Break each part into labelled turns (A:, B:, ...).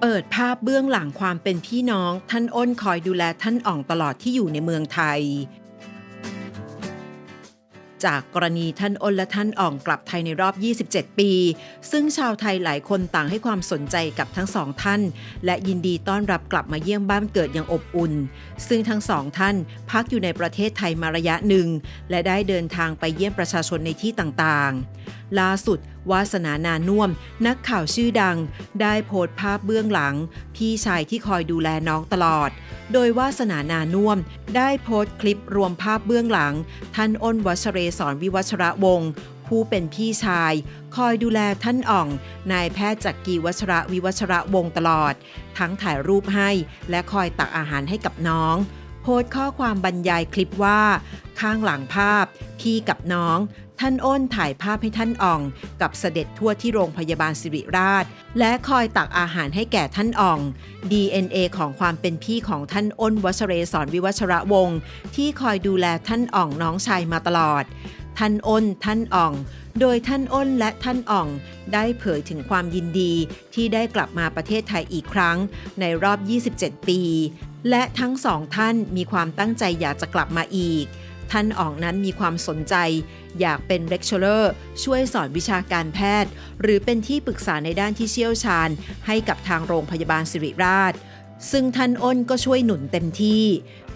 A: เปิดภาพเบื้องหลังความเป็นพี่น้อง ท่านอ้นคอยดูแลท่านอ่องตลอดที่อยู่ในเมืองไทย จากกรณีท่านอ้นและท่านอ่องกลับไทยในรอบ 27 ปี ซึ่งชาวไทยหลายคนต่างให้ความสนใจกับทั้งสองท่าน และยินดีต้อนรับกลับมาเยี่ยมบ้านเกิดอย่างอบอุ่น ซึ่งทั้งสองท่านพักอยู่ในประเทศไทยมาระยะหนึ่ง และได้เดินทางไปเยี่ยมประชาชนในที่ต่างๆ ล่าสุดวาสนานานุ่วม นักข่าวชื่อดัง ได้โพสต์ภาพเบื้องหลัง พี่ชายที่คอยดูแลน้องตลอดโดยวาสนานานุ่วม ได้โพสต์คลิปรวมภาพเบื้องหลัง ท่านอ้นวัชเรศรวิวัชระวงศ์ผู้เป็นพี่ชาย คอยดูแลท่านอ่อง นายแพทย์จักรีวัชระวิวัชระวงศ์ตลอด ทั้งถ่ายรูปให้และคอยตักอาหารให้กับน้อง โพสต์ข้อความบรรยายคลิปว่า ข้างหลังภาพ พี่กับน้อง ท่านอ้นถ่ายภาพให้ท่านอ่อง กับเสด็จทั่วที่โรงพยาบาลสิริราช และคอยตักอาหารให้แก่ท่านอ่อง DNA ของความเป็นพี่ของท่านอ้นวัชเรศรวิวัชระวงศ์ที่คอยดูแลท่านอ่องน้องชายมาตลอด ท่านอ้นท่านอ่อง โดยท่านอ้นและท่านอ่อง ได้เผยถึงความยินดีที่ได้กลับมาประเทศไทยอีกครั้ง ในรอบ 27 ปี และทั้งสองท่านมีความตั้งใจอยากจะกลับมาอีก ท่านอ่องนั้นมีความสนใจ อยากเป็นเลคเชอร์ช่วยสอนวิชาการแพทย์ หรือเป็นที่ปรึกษาในด้านที่เชี่ยวชาญ ให้กับทางโรงพยาบาลสิริราช ซึ่งท่านอ้นก็ช่วยหนุนเต็มที่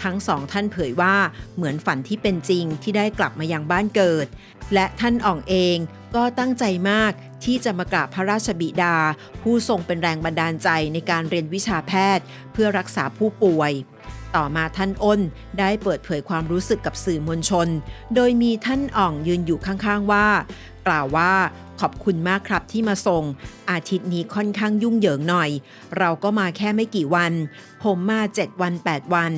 A: ทั้งสองท่านเผยว่าเหมือนฝันที่เป็นจริงที่ได้กลับมายังบ้านเกิด และท่านอ่องเองก็ตั้งใจมากที่จะมากราบพระราชบิดา ผู้ทรงเป็นแรงบันดาลใจในการเรียนวิชาแพทย์ เพื่อรักษาผู้ป่วย ต่อมาท่านอ้นได้เปิดเผยความรู้สึกกับสื่อมวลชน โดยมีท่านอ่องยืนอยู่ข้างๆว่า กล่าวว่าขอบคุณมากครับที่มาส่ง อาทิตย์นี้ค่อนข้างยุ่งเหยิงหน่อย เราก็มาแค่ไม่กี่วัน ผมมา 7 วัน 8 วัน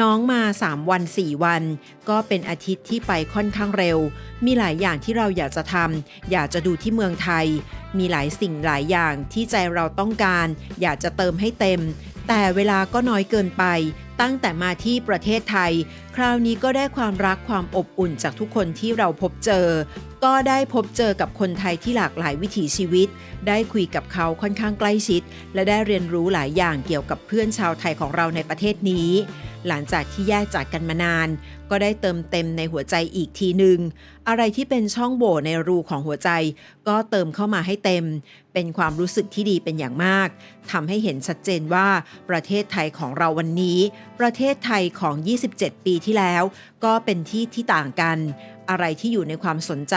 A: น้องมา 3 วัน 4 วัน ก็เป็นอาทิตย์ที่ไปค่อนข้างเร็ว มีหลายอย่างที่เราอยากจะทำอยากจะดูที่เมืองไทย มีหลายสิ่งหลายอย่างที่ใจเราต้องการ อยากจะเติมให้เต็ม แต่เวลาก็น้อยเกินไป ตั้งแต่มาที่ประเทศไทย คราวนี้ก็ได้ความรักความอบอุ่นจากทุกคนที่เราพบเจอ ก็ได้พบเจอกับคนไทยที่หลากหลายวิถีชีวิต ได้คุยกับเขาค่อนข้างใกล้ชิด และได้เรียนรู้หลายอย่างเกี่ยวกับเพื่อนชาวไทยของเราในประเทศนี้ หลังจากที่แยกจากกันมานาน ก็ได้เติมเต็มในหัวใจอีกทีหนึ่งอะไรที่เป็นช่องโหว่ในรูของหัวใจ ก็เติมเข้ามาให้เต็ม เป็นความรู้สึกที่ดีเป็นอย่างมากทำให้เห็นชัดเจนว่าประเทศไทยของเราวันนี้ ประเทศไทยของ 27 ปีที่แล้ว ก็เป็นที่ที่ต่างกัน อะไรที่อยู่ในความสนใจ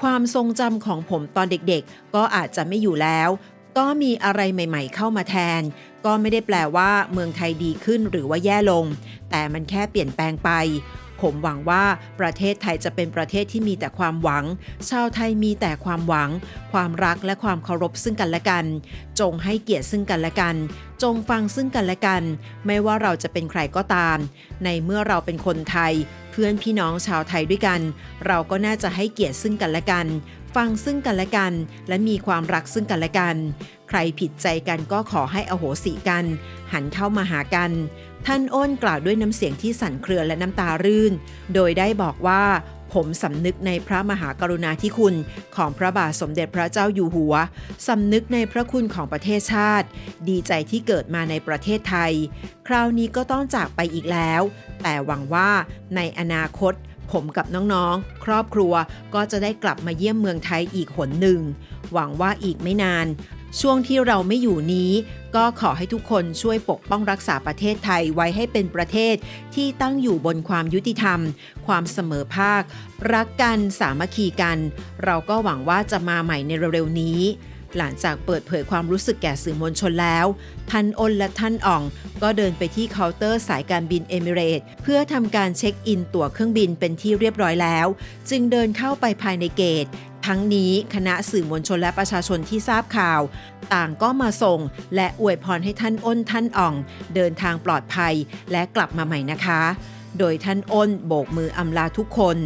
A: ความทรงจำของผมตอนเด็กๆ ก็อาจจะไม่อยู่แล้ว ก็มีอะไรใหม่ๆเข้ามาแทน ก็ไม่ได้แปลว่าเมืองไทยดีขึ้นหรือว่าแย่ลง แต่มันแค่เปลี่ยนแปลงไป ผมหวังว่าประเทศไทยจะเป็นประเทศที่มีแต่ความหวัง ชาวไทยมีแต่ความหวัง ความรักและความเคารพซึ่งกันและกัน จงให้เกียรติซึ่งกันและกัน จงฟังซึ่งกันและกัน ไม่ว่าเราจะเป็นใครก็ตาม ในเมื่อเราเป็นคนไทย เพื่อนพี่น้องชาวไทยด้วยกัน เราก็น่าจะให้เกียรติซึ่งกันและกัน ฟังซึ่งกันและกัน และมีความรักซึ่งกันและกัน ใครผิดใจกันก็ขอให้อโหสิกัน หันเข้ามาหากัน ท่านอ้นกล่าวด้วยน้ำเสียงที่สั่นเครือและน้ำตารื่น โดยได้บอกว่าผมสำนึกในพระมหากรุณาธิคุณของพระบาทสมเด็จพระเจ้าอยู่หัว สำนึกในพระคุณของประเทศชาติ ดีใจที่เกิดมาในประเทศไทย คราวนี้ก็ต้องจากไปอีกแล้ว แต่หวังว่าในอนาคต ผมกับน้องๆ ครอบครัวก็จะได้กลับมาเยี่ยมเมืองไทยอีกหนหนึ่ง หวังว่าอีกไม่นาน ช่วงที่เราไม่อยู่นี้ ก็ขอให้ทุกคนช่วยปกป้องรักษาประเทศไทยไว้ให้เป็นประเทศที่ตั้งอยู่บนความยุติธรรม ความเสมอภาค รักกันสามัคคีกัน เราก็หวังว่าจะมาใหม่ในเร็วๆนี้ หลังจากเปิดเผยความรู้สึกแก่สื่อมวลชนแล้ว ท่านอ้นและท่านอ่อง ก็เดินไปที่เคาน์เตอร์สายการบินเอมิเรตเพื่อทำการเช็คอินตั๋วเครื่องบินเป็นที่เรียบร้อยแล้ว จึงเดินเข้าไปภายในเกต ทั้งนี้คณะสื่อมวลชนและประชาชนที่ทราบข่าว ต่างก็มาส่ง และอวยพรให้ท่านอ้นท่านอ่อง เดินทางปลอดภัยและกลับมาใหม่นะคะ โดยท่านอ้นโบกมืออำลาทุกคน